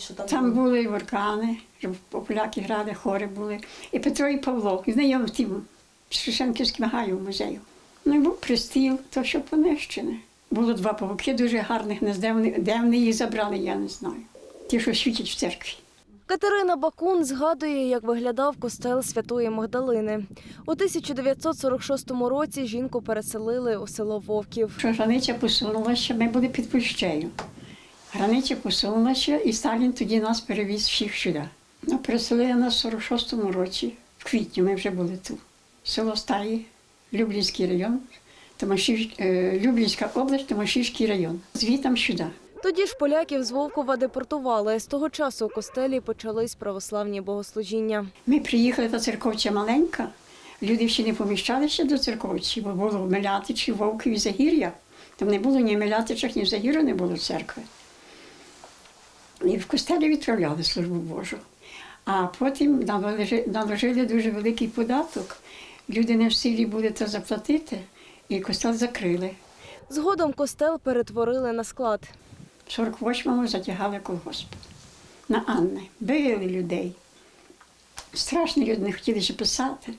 Що там, Там були і органи, щоб поляки грали, хори були. І Петро і Павло, знайомі в тим Шевченківським гаєм музею. Ну і був пристіл, то що понищене. Було два павуки дуже гарних, не де вони, де вони їх забрали, я не знаю. Ті, що світять в церкві. Катерина Бакун згадує, як виглядав костел Святої Магдалини. У 1946 році жінку переселили у село Вовків. Що границя посунулася, ми були під Пущею. Границя посунулася, і Сталін тоді нас перевіз всіх сюди. Ну, переселили нас в 46-му році, в квітні ми вже були тут. Село Стаї, Люблінський район, Томашів... е, Люблінська область, Томашівський район. Звітом сюди. Тоді ж поляків з Вовкова депортували. З того часу у костелі почались православні богослужіння. Ми приїхали, та церковця маленька. Люди ще не поміщалися до церковці, бо було в Мелятичі, Вовкові, Загір'я. Там не було ні в Мелятичах, ні в Загір'я не було церкви. І в костелі відправляли службу Божу. А потім наложили, дуже великий податок. Люди не в силі були це заплатити, і костел закрили. Згодом костел перетворили на склад. В 48-му затягали колгосп на Анни. Били людей. Страшні люди не хотіли ще писати.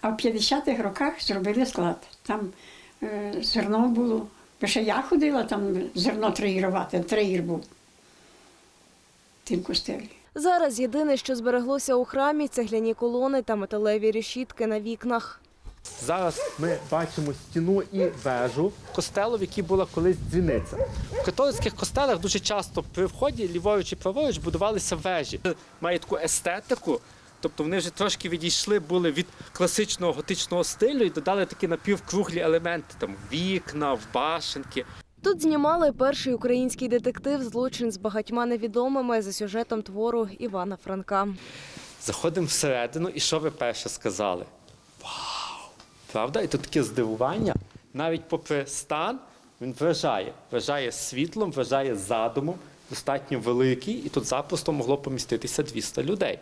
А в 50-х роках зробили склад. Там е, зерно було. Бо ще я ходила там зерно траїрувати, траїр був в тим костелі. Зараз єдине, що збереглося у храмі, цегляні колони та металеві решітки на вікнах. Зараз ми бачимо стіну і вежу костелу, в якій була колись дзвіниця. В католицьких костелах дуже часто при вході ліворуч і праворуч будувалися вежі. Має таку естетику, тобто вони вже трошки відійшли були від класичного готичного стилю і додали такі напівкруглі елементи, там вікна, башенки. Тут знімали перший український детектив Злочин з багатьма невідомими за сюжетом твору Івана Франка. Заходимо всередину, і що ви перше сказали? Вау! Правда? І тут таке здивування. Навіть попри стан, він вражає. Вражає світлом, вражає задумом, достатньо великий, і тут запросто могло поміститися 200 людей.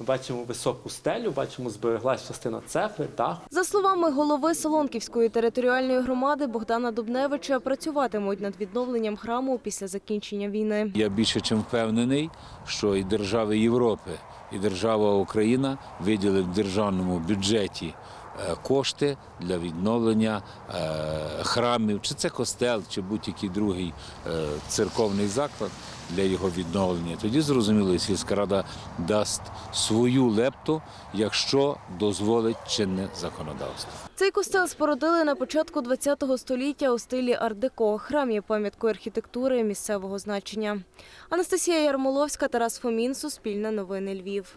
Ми бачимо високу стелю, бачимо, збереглась частина цегли, дах. За словами голови Солонківської територіальної громади Богдана Дубневича, працюватимуть над відновленням храму після закінчення війни. Я більше чим впевнений, що і держави Європи, і держава Україна виділить в державному бюджеті кошти для відновлення е, храмів, чи це костел, чи будь-який другий е, церковний заклад для його відновлення. Тоді зрозуміло, сільська рада дасть свою лепту, якщо дозволить чинне законодавство. Цей костел спорудили на початку ХХ століття у стилі ар-деко. Храм є пам'яткою архітектури місцевого значення. Анастасія Ярмоловська, Тарас Фомін, Суспільне новини Львів.